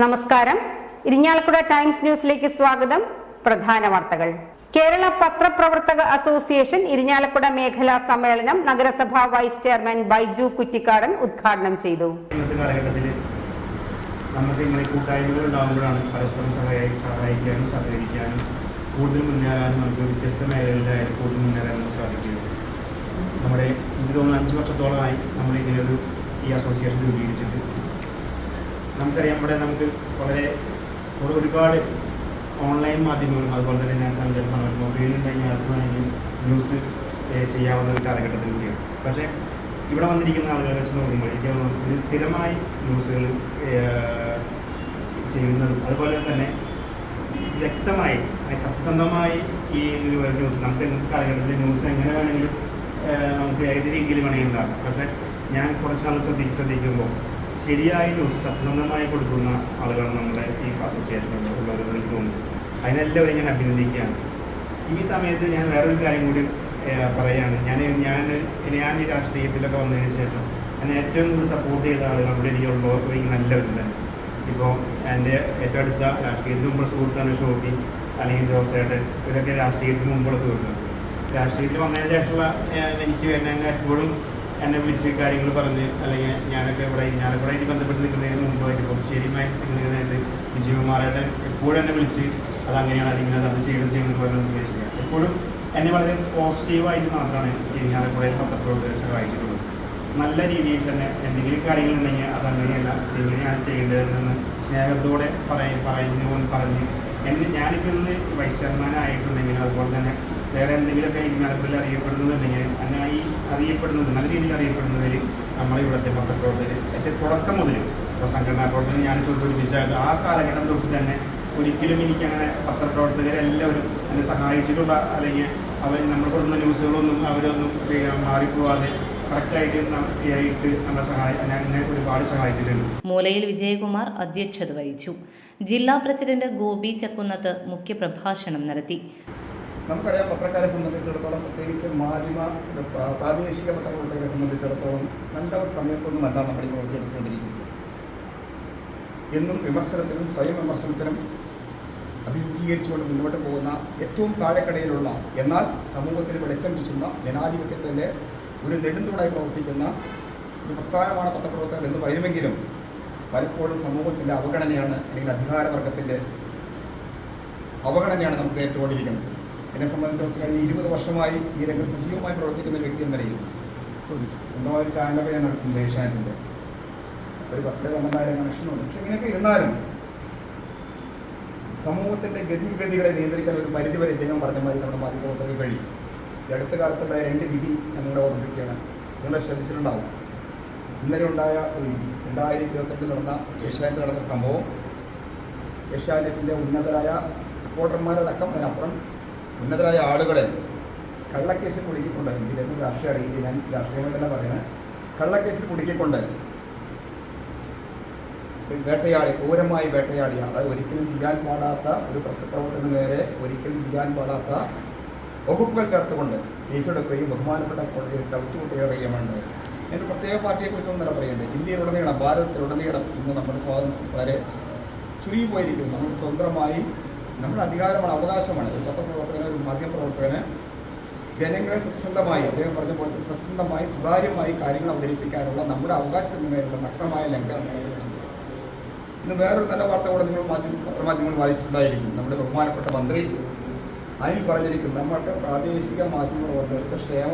നമസ്കാരം. ഇരിഞ്ഞാലക്കുട ടൈംസ് ന്യൂസിലേക്ക് സ്വാഗതം. പ്രധാന വാർത്തകൾ. കേരള പത്രപ്രവർത്തക അസോസിയേഷൻ ഇരിഞ്ഞാലക്കുട മേഖലാ സമ്മേളനം നഗരസഭാ വൈസ് ചെയർമാൻ ബൈജു കുറ്റിക്കാടൻ ഉദ്ഘാടനം ചെയ്തു. നമുക്ക് ഇങ്ങനെ കൂട്ടായ്മകൾ ഉണ്ടാകുമ്പോഴാണ് പരസ്പരം സഹായി സഹായിക്കാനും സഹകരിക്കാനും കൂടുതൽ മുന്നേറാനും നമുക്ക് വ്യത്യസ്ത മേഖലകളിലായാലും കൂടുതൽ മുന്നേറാൻ നമുക്ക് സാധിക്കുന്നത് നമ്മുടെ എനിക്ക് തോന്നുന്നു അഞ്ച് വർഷത്തോളമായി നമ്മൾ ഇങ്ങനെ ഒരു ഈ അസോസിയേഷൻ രൂപീകരിച്ചിട്ട് നമുക്കറിയാം ഇവിടെ നമുക്ക് വളരെ ഒരു- ഒരുപാട് ഓൺലൈൻ മാധ്യമങ്ങളും അതുപോലെ തന്നെ ഞാൻ കണ്ടിട്ടുള്ള മൊബൈലുണ്ടെങ്കിൽ ആർക്ക് വേണമെങ്കിലും ന്യൂസ് ചെയ്യാവുന്ന ഒരു കാലഘട്ടത്തിൽ കൂടിയാണ്. പക്ഷേ ഇവിടെ വന്നിരിക്കുന്ന ആളുകളെ വെച്ച് നോക്കുമ്പോൾ എനിക്ക് സ്ഥിരമായി ന്യൂസുകൾ ചെയ്യുന്നതും അതുപോലെ തന്നെ വ്യക്തമായി സത്യസന്ധമായി ഈ ന്യൂസ് നമുക്ക് ഇന്നത്തെ കാലഘട്ടത്തിൽ ന്യൂസ് എങ്ങനെ വേണമെങ്കിലും നമുക്ക് ഏത് രീതിയിൽ വേണമെങ്കിലും ഉണ്ടാകും പക്ഷേ ഞാൻ കുറച്ച് നാൾ ശ്രദ്ധി ശ്രദ്ധിക്കുമ്പോൾ ശരിയായ ന്യൂസ് സത്യസന്ധമായി കൊടുക്കുന്ന ആളുകളാണ് നമ്മുടെ ഈ അസോസിയേഷൻ ഉള്ളവർ എനിക്ക് തോന്നുന്നു. അതിനെല്ലാവരും ഞാൻ അഭിനന്ദിക്കുകയാണ്. ഈ സമയത്ത് ഞാൻ വേറൊരു കാര്യം കൂടി പറയുകയാണ് ഞാൻ ഞാൻ ഞാൻ ഈ രാഷ്ട്രീയത്തിലൊക്കെ വന്നതിന് ശേഷം എന്നെ ഏറ്റവും കൂടുതൽ സപ്പോർട്ട് ചെയ്ത ആളുകൾ ഇവിടെ എനിക്കുള്ളവർക്ക് എനിക്ക് നല്ലവരുണ്ട്. ഇപ്പോൾ എന്റെ ഏറ്റവും അടുത്ത രാഷ്ട്രീയത്തിന് മുമ്പുള്ള സുഹൃത്താണ് ഷോപ്പി അല്ലെങ്കിൽ ജോസേട്ടൻ. ഇവരൊക്കെ രാഷ്ട്രീയത്തിന് മുമ്പുള്ള സുഹൃത്തുക്കൾ രാഷ്ട്രീയത്തിൽ വന്നതിന് ശേഷമുള്ള എനിക്ക് എന്നെ എപ്പോഴും എന്നെ വിളിച്ച് കാര്യങ്ങൾ പറഞ്ഞ് അല്ലെങ്കിൽ ഞാനൊക്കെ ഇവിടെ ഞാനിവിടെ ആയിട്ട് ബന്ധപ്പെട്ട് നിൽക്കുന്നതിന് മുമ്പായിട്ട് പുതുശ്ശേരിയുമായി നിൽക്കുന്നതിനായിട്ട് വിജയകുമാറായിട്ട് എപ്പോഴും എന്നെ വിളിച്ച് അത് അങ്ങനെയാണ് അതിങ്ങനെ അത് ചെയ്യണം ചെയ്യണം എന്ന് പറഞ്ഞ് ഉദ്ദേശിക്കുക എപ്പോഴും എന്നെ വളരെ പോസിറ്റീവായിട്ട് മാത്രമാണ് ഞാനിവിടെ പത്രപ്രവർത്തകർ സഹായിച്ചിട്ടുള്ളത്. നല്ല രീതിയിൽ തന്നെ എന്തെങ്കിലും കാര്യങ്ങളുണ്ടെങ്കിൽ അത് അങ്ങനെയല്ല എങ്ങനെയാണ് ചെയ്യേണ്ടതെന്ന് സ്നേഹത്തോടെ പറയ പറയുന്നു പറഞ്ഞ് എന്നെ ഞാനിപ്പോൾ ഇന്ന് വൈസ് ചെയർമാനായിട്ടുണ്ടെങ്കിൽ അതുപോലെ തന്നെ വേറെ എന്തെങ്കിലുമൊക്കെ ഈ മലപ്പുറത്തിൽ അറിയപ്പെടുന്നുണ്ടെങ്കിൽ അങ്ങനെ ഈ അറിയപ്പെടുന്നത് നല്ല രീതിയിൽ അറിയപ്പെടുന്നതിൽ നമ്മുടെ ഇവിടുത്തെ പത്രപ്രവർത്തകർ ഏറ്റവും തുടക്കം മുതൽ ഇപ്പോൾ സംഘടനാ പ്രവർത്തനം ഞാൻ ചോദിച്ചാൽ ആ കാലഘട്ടം തൊട്ട് തന്നെ ഒരിക്കലും എനിക്കങ്ങനെ പത്രപ്രവർത്തകരെല്ലാവരും എന്നെ സഹായിച്ചിട്ടുള്ള അല്ലെങ്കിൽ അവർ നമ്മൾ കൊടുക്കുന്ന ന്യൂസുകളൊന്നും അവരൊന്നും മാറിപ്പോവാതെ മൂലയിൽ വിജയകുമാർ അധ്യക്ഷത വഹിച്ചു. ജില്ലാ പ്രസിഡന്റ് ഗോപി ചക്കുന്നത്ത് മുഖ്യപ്രഭാഷണം നടത്തി. നമുക്കറിയാം പത്രക്കാരെ സംബന്ധിച്ചിടത്തോളം പ്രത്യേകിച്ച് മാധ്യമ പ്രാദേശിക പത്രപ്രവർത്തകരെ സംബന്ധിച്ചിടത്തോളം നല്ല സമയത്തൊന്നുമല്ല നമ്മൾ ഈ പ്രവർത്തിച്ചെടുത്തുകൊണ്ടിരിക്കുന്നത് എന്നും വിമർശനത്തിനും സ്വയം വിമർശനത്തിനും അഭിമുഖീകരിച്ചുകൊണ്ട് മുന്നോട്ട് പോകുന്ന ഏറ്റവും താഴെക്കടയിലുള്ള എന്നാൽ സമൂഹത്തിന് വെളിച്ചം വീശുന്ന ജനാധിപത്യത്തിന്റെ ഒരു നെടുന്തൂണായി പ്രവർത്തിക്കുന്ന ഒരു പ്രസ്ഥാനമാണ് പത്രപ്രവർത്തകർ എന്ന് പറയുമെങ്കിലും പലപ്പോഴും സമൂഹത്തിന്റെ അവഗണനയാണ് അല്ലെങ്കിൽ അധികാരവർഗത്തിന്റെ അവഗണനയാണ് നമുക്ക് നേരിട്ടുകൊണ്ടിരിക്കുന്നത് എന്നെ സംബന്ധിച്ചിടത്തോളം കഴിഞ്ഞ ഇരുപത് വർഷമായി ഈ രംഗത്ത് സജീവമായി പ്രവർത്തിക്കുന്ന വ്യക്തി എന്ന നിലയിൽ സ്വന്തമായ ഒരു ചാനലൊക്കെ ഞാൻ നടത്തുന്നത് ഏഷ്യാനെറ്റിന്റെ ഒരു പത്ത് പന്ത്രണ്ടായിരം കണക്ഷനുണ്ട് പക്ഷെ ഇങ്ങനെയൊക്കെ ഇരുന്നാലും സമൂഹത്തിന്റെ ഗതിവിഗതികളെ നിയന്ത്രിക്കാൻ ഒരു പരിധിവരെ ഇദ്ദേഹം പറഞ്ഞ മാതിരി നമ്മുടെ മാധ്യമപ്രവർത്തകർക്ക് കഴിയും. ഈ അടുത്ത കാലത്തുണ്ടായ രണ്ട് വിധി ഞങ്ങളുടെ നിങ്ങളെ ഓർമ്മിപ്പിക്കുകയാണ്. നിങ്ങൾ ശ്രദ്ധിച്ചിട്ടുണ്ടാവും. ഇന്നലെ ഉണ്ടായ ഒരു വിധി. രണ്ടായിരത്തി ഇരുപത്തെട്ടിൽ നടന്ന ഏഷ്യാനെറ്റ് നടന്ന സംഭവം. ഏഷ്യാനെറ്റിന്റെ ഉന്നതരായ റിപ്പോർട്ടർമാരടക്കം അതിനപ്പുറം ഉന്നതരായ ആളുകളെ കള്ളക്കേസിൽ കുടുക്കിക്കൊണ്ട് ഇതിലെന്ന് രാഷ്ട്രീയം അറിയിച്ച് ഞാൻ രാഷ്ട്രീയമായിട്ടല്ല പറയുന്നത് കള്ളക്കേസിൽ കുടുക്കിക്കൊണ്ട് വേട്ടയാടി ക്രൂരമായി വേട്ടയാടിയ അതായത് ഒരിക്കലും ചെയ്യാൻ പാടാത്ത ഒരു പ്രവർത്തനം നേരെ ഒരിക്കലും ചെയ്യാൻ പാടാത്ത വകുപ്പുകൾ ചേർത്തുകൊണ്ട് കേസെടുക്കുകയും ബഹുമാനപ്പെട്ട കോടതിയിൽ ചവിട്ടുകുട്ടിയേറുകയുമുണ്ട് എന്റെ പ്രത്യേക പാർട്ടിയെക്കുറിച്ചൊന്നും തന്നെ പറയേണ്ടത് ഇന്ത്യയിലുടനീളം ഭാരതത്തിലുടനീളം ഇന്ന് നമ്മുടെ സ്വാതന്ത്ര്യം വരെ ചുരുങ്ങി പോയിരിക്കുന്നു നമ്മൾ സ്വന്തമായി നമ്മുടെ അധികാരമാണ് അവകാശമാണ്. ഒരു പത്രപ്രവർത്തകന് ഒരു മാധ്യമപ്രവർത്തകന് ജനങ്ങളെ സത്യസന്ധമായി അദ്ദേഹം പറഞ്ഞ പോലെ സത്യസന്ധമായി സുതാര്യമായി കാര്യങ്ങൾ അവതരിപ്പിക്കാനുള്ള നമ്മുടെ അവകാശത്തിന് മേലുള്ള നഗ്നമായ ലംഘനം നിലവിലുണ്ട് ഇന്ന് വേറൊരു നല്ല വാർത്ത കൂടെ നിങ്ങൾ മാധ്യമ പത്രമാധ്യമങ്ങൾ വായിച്ചിട്ടുണ്ടായിരിക്കും. നമ്മുടെ ബഹുമാനപ്പെട്ട മന്ത്രി അതിൽ പറഞ്ഞിരിക്കും നമ്മുടെ പ്രാദേശിക മാധ്യമ പ്രവർത്തകർക്ക് ക്ഷേമ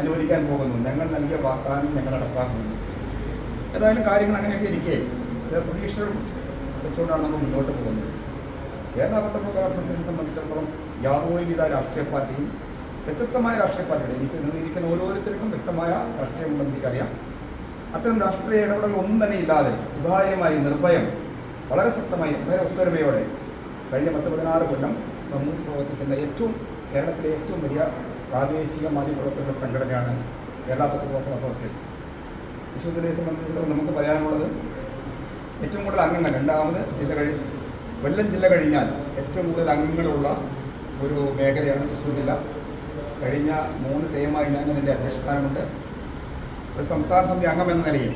അനുവദിക്കാൻ പോകുന്നു. ഞങ്ങൾ നൽകിയ വാഗ്ദാനം ഞങ്ങൾ നടപ്പാക്കുന്നു. ഏതായാലും കാര്യങ്ങൾ അങ്ങനെയൊക്കെ ഇരിക്കേ. ചില പ്രതീക്ഷകൾ വെച്ചുകൊണ്ടാണ് നമ്മൾ മുന്നോട്ട് പോകുന്നത്. കേരള പത്രപ്രവർത്തക അസോസിയേഷനെ സംബന്ധിച്ചിടത്തോളം യാതൊരുവിധ രാഷ്ട്രീയ പാർട്ടിയും വ്യത്യസ്തമായ രാഷ്ട്രീയ പാർട്ടിയുടെ എനിക്ക് ഇരിക്കുന്ന ഓരോരുത്തർക്കും വ്യക്തമായ രാഷ്ട്രീയമുണ്ടെന്ന് എനിക്കറിയാം. അത്തരം രാഷ്ട്രീയ ഇടപെടൽ ഒന്നും തന്നെ ഇല്ലാതെ സുതാര്യമായി നിർഭയം വളരെ ശക്തമായി വളരെ ഒത്തൊരുമയോടെ കഴിഞ്ഞ പത്ത് പതിനാറ് കൊല്ലം സമൂഹത്തിൽ പ്രവർത്തിക്കുന്ന ഏറ്റവും കേരളത്തിലെ ഏറ്റവും വലിയ പ്രാദേശിക മാധ്യമപ്രവർത്തകരുടെ സംഘടനയാണ് കേരള പത്രപ്രവർത്തക അസോസിയേഷൻ. വിശ്വത്തിനെ സംബന്ധിച്ചിടത്തോളം നമുക്ക് പറയാനുള്ളത് ഏറ്റവും കൂടുതൽ അംഗങ്ങൾ രണ്ടാമത് ജില്ല കഴി കൊല്ലം ജില്ല കഴിഞ്ഞാൽ ഏറ്റവും കൂടുതൽ അംഗങ്ങളുള്ള ഒരു മേഖലയാണ് തൃശ്ശൂർ ജില്ല. കഴിഞ്ഞ മൂന്ന് ടൈമായി ഞാൻ എന്റെ അധ്യക്ഷസ്ഥാനമുണ്ട്. ഒരു സംസ്ഥാന സമിതി അംഗം എന്ന നിലയിൽ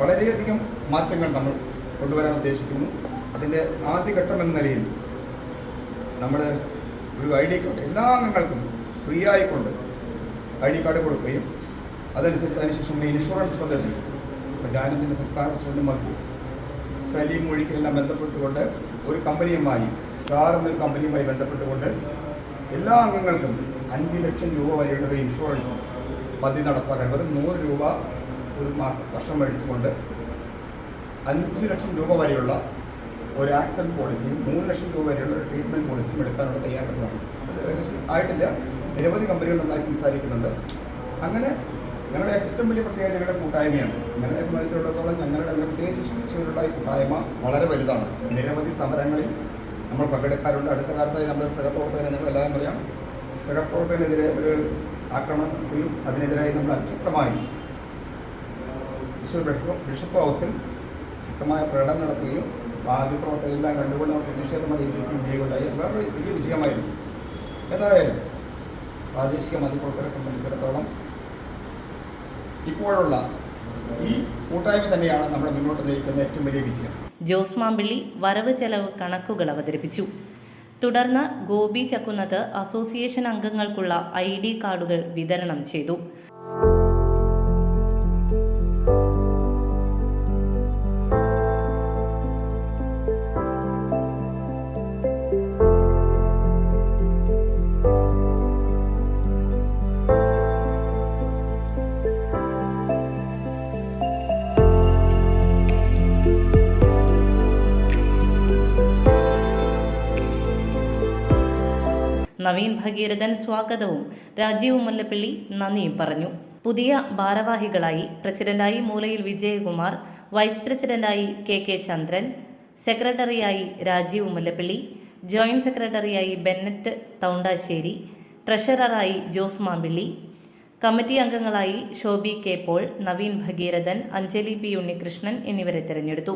വളരെയധികം മാറ്റങ്ങൾ നമ്മൾ കൊണ്ടുവരാൻ ഉദ്ദേശിക്കുന്നു. അതിന്റെ ആദ്യഘട്ടം എന്ന നിലയിൽ നമ്മൾ ഒരു ഐ ഡി കാർഡ് എല്ലാ അംഗങ്ങൾക്കും ഫ്രീ ആയിക്കൊണ്ട് ഐ ഡി കാർഡ് കൊടുക്കുകയും അതനുസരിച്ച് അതിനുശേഷം ഇൻഷുറൻസ് പദ്ധതി ഇപ്പോൾ ഞാനിതിന്റെ സംസ്ഥാന പ്രസിഡന്റ് മധു സലീം മൊഴിക്കലെല്ലാം ബന്ധപ്പെട്ടുകൊണ്ട് ഒരു കമ്പനിയുമായി സ്റ്റാർ എന്നൊരു കമ്പനിയുമായി ബന്ധപ്പെട്ടുകൊണ്ട് എല്ലാ അംഗങ്ങൾക്കും അഞ്ച് ലക്ഷം രൂപ വരെയുള്ള ഒരു ഇൻഷുറൻസ് പദ്ധതി നടപ്പാക്കാൻ വെറും നൂറ് രൂപ ഒരു മാസം വർഷം മേടിച്ചുകൊണ്ട് അഞ്ച് ലക്ഷം രൂപ വരെയുള്ള ഒരു ആക്സിഡന്റ് പോളിസിയും മൂന്ന് ലക്ഷം രൂപ വരെയുള്ള ഒരു ട്രീറ്റ്മെന്റ് പോളിസിയും എടുക്കാനുള്ള തയ്യാറെടുപ്പാണ്. അത് ഏകദേശം ആയിട്ടില്ല. നിരവധി കമ്പനികൾ നന്നായി സംസാരിക്കുന്നുണ്ട്. അങ്ങനെ ഞങ്ങളുടെ ഏറ്റവും വലിയ പ്രത്യേകത ഞങ്ങളുടെ കൂട്ടായ്മയാണ്. ഞങ്ങളെ സംബന്ധിച്ചിടത്തോളം ഞങ്ങളുടെ പ്രത്യേകിച്ച് ഇഷ്ടത്തിലുള്ള ഈ കൂട്ടായ്മ വളരെ വലുതാണ്. നിരവധി സമരങ്ങളിൽ നമ്മൾ പങ്കെടുക്കാറുണ്ട്. അടുത്ത കാലത്തായി നമ്മുടെ സഹപ്രവർത്തകരെ ഞങ്ങൾ എല്ലാവരും പറയാം. സഹപ്രവർത്തകനെതിരെ ഒരു ആക്രമണം നടത്തുകയും അതിനെതിരായി നമ്മൾ അതിശക്തമായി ബിഷപ്പ് ഹൗസിൽ ശക്തമായ പ്രകടനം നടത്തുകയും മാധ്യമപ്രവർത്തകരെല്ലാം കണ്ടുകൊണ്ട് അവർ പ്രതിഷേധം അറിയിക്കുകയും ചെയ്യുകയുണ്ടായി. വളരെ വലിയ വിജയമായിരുന്നു. ഏതായാലും പ്രാദേശിക മാധ്യമപ്രവർത്തകരെ സംബന്ധിച്ചിടത്തോളം ഇപ്പോഴുള്ള ഈ കൂട്ടായ്മ തന്നെയാണ് നമ്മളെ മുന്നോട്ട് നയിക്കുന്ന ഏറ്റവും വലിയ വിജയം. ജോസ് മാമ്പിള്ളി വരവ് ചെലവ് കണക്കുകൾ അവതരിപ്പിച്ചു. തുടർന്ന് ഗോപി ചക്കുന്നത് അസോസിയേഷൻ അംഗങ്ങൾക്കുള്ള ഐ ഡി കാർഡുകൾ വിതരണം ചെയ്തു. നവീൻ ഭഗീരഥൻ സ്വാഗതവും. രാജീവ് മുല്ലപ്പള്ളി നന്ദിയും പറഞ്ഞു. പുതിയ ഭാരവാഹികളായി പ്രസിഡന്റായി മൂലയിൽ വിജയകുമാർ വൈസ് പ്രസിഡന്റായി കെ കെ ചന്ദ്രൻ സെക്രട്ടറിയായി രാജീവ് മുല്ലപ്പള്ളി ജോയിന്റ് സെക്രട്ടറിയായി ബെന്നറ്റ് തൗണ്ടാശ്ശേരി ട്രഷററായി ജോസ് മാമ്പിള്ളി കമ്മിറ്റി അംഗങ്ങളായി Shobi K Paul Naveen Bhageerathan Anjali P Unnikrishnan എന്നിവരെ തിരഞ്ഞെടുത്തു.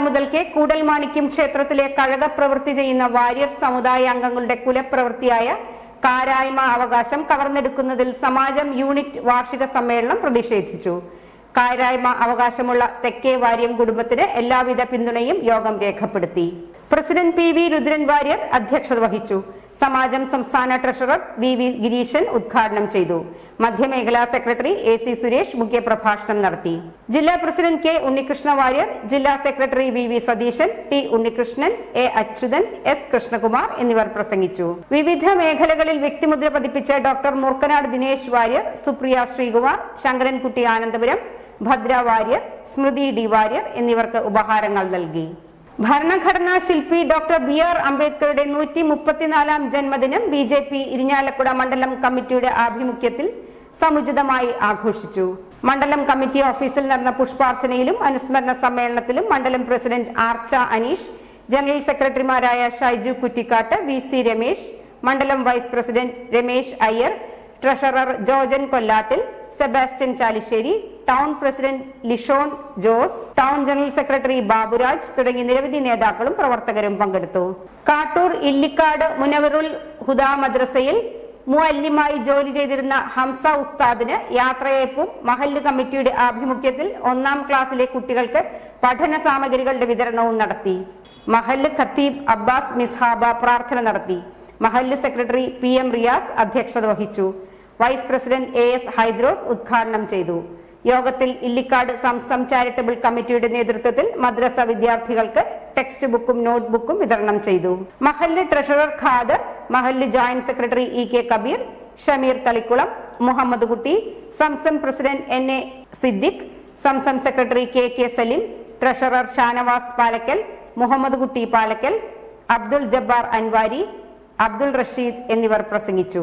കാലം മുതൽക്കേ കൂടൽമാണിക്യം ക്ഷേത്രത്തിലെ കഴക പ്രവൃത്തി ചെയ്യുന്ന വാര്യർ സമുദായ അംഗങ്ങളുടെ കുലപ്രവൃത്തിയായ കാരായ്മ അവകാശം കവർന്നെടുക്കുന്നതിൽ സമാജം യൂണിറ്റ് വാർഷിക സമ്മേളനം പ്രതിഷേധിച്ചു. കാരായ്മ അവകാശമുള്ള തെക്കേ വാര്യം കുടുംബത്തിന് എല്ലാവിധ പിന്തുണയും യോഗം രേഖപ്പെടുത്തി. President P V Rudran Warrier അധ്യക്ഷത വഹിച്ചു. സമാജം സംസ്ഥാന ട്രഷറർ വി വി ഗിരീശൻ ഉദ്ഘാടനം ചെയ്തു. മധ്യമേഖലാ സെക്രട്ടറി എ സി സുരേഷ് മുഖ്യപ്രഭാഷണം നടത്തി. ജില്ലാ പ്രസിഡന്റ് കെ ഉണ്ണികൃഷ്ണ വാര്യർ ജില്ലാ secretary V V Satheesan T Unnikrishnan A Achuthan S Krishnakumar എന്നിവർ പ്രസംഗിച്ചു. വിവിധ മേഖലകളിൽ വ്യക്തിമുദ്ര പതിപ്പിച്ച ഡോക്ടർ മൂർക്കനാട് ദിനേശ് വാര്യർ സുപ്രിയ ശ്രീകുമാർ ശങ്കരൻകുട്ടി ആനന്ദപുരം ഭദ്ര വാര്യർ സ്മൃതി ഡി വാര്യർ എന്നിവർക്ക് ഉപഹാരങ്ങൾ നൽകി. ഭരണഘടനാ ശില്പി ഡോക്ടർ ബി ആർ അംബേദ്കറുടെ നൂറ്റി മുപ്പത്തിനാലാം ജന്മദിനം ബി ജെ പി ഇരിഞ്ഞാലക്കുട മണ്ഡലം കമ്മിറ്റിയുടെ ആഭിമുഖ്യത്തിൽ സമുചിതമായി ആഘോഷിച്ചു. മണ്ഡലം കമ്മിറ്റി ഓഫീസിൽ നടന്ന പുഷ്പാർച്ചനയിലും അനുസ്മരണ സമ്മേളനത്തിലും മണ്ഡലം പ്രസിഡന്റ് ആർച്ച അനീഷ് ജനറൽ സെക്രട്ടറിമാരായ ഷൈജു കുറ്റിക്കാട്ട് വി സി രമേശ് മണ്ഡലം vice president Ramesh Iyer treasurer Jojan Kollathil Sebastian Chalissery town president Lishon Jose town general secretary Baburaj തുടങ്ങി നിരവധി നേതാക്കളും പ്രവർത്തകരും പങ്കെടുത്തു. കാട്ടൂർ ഇല്ലിക്കാട് മുനവറുൽ ഹുദാ മദ്രസയിൽ മുഅല്ലിമായി ജോലി ചെയ്തിരുന്ന ഹംസ ഉസ്താദിന് യാത്രയയപ്പും മഹല്ല് കമ്മിറ്റിയുടെ ആഭിമുഖ്യത്തിൽ ഒന്നാം ക്ലാസ്സിലെ കുട്ടികൾക്ക് പഠന സാമഗ്രികളുടെ വിതരണവും നടത്തി. മഹല്ല് ഖത്തീബ് അബ്ബാസ് മിസ്ഹാബ പ്രാർത്ഥന നടത്തി. മഹല്ല് സെക്രട്ടറി പി എം റിയാസ് അധ്യക്ഷത വഹിച്ചു. Vice president A S Hydros ഉദ്ഘാടനം ചെയ്തു. യോഗത്തിൽ ഇല്ലിക്കാട് സംസം ചാരിറ്റബിൾ കമ്മിറ്റിയുടെ നേതൃത്വത്തിൽ മദ്രസ വിദ്യാർത്ഥികൾക്ക് ടെക്സ്റ്റ് ബുക്കും നോട്ട് ബുക്കും വിതരണം ചെയ്തു. മഹല്ല് ട്രഷറർ ഖാദർ മഹല്ല് joint secretary E K Kabeer Shameer Thalikkulam Muhammad Kutty Samsam president N A Siddique Samsam secretary K K Saleem treasurer Shanavas Palakkal Muhammad Kutty Palakkal Abdul Jabbar Anwari Abdul Rasheed എന്നിവർ പ്രസംഗിച്ചു.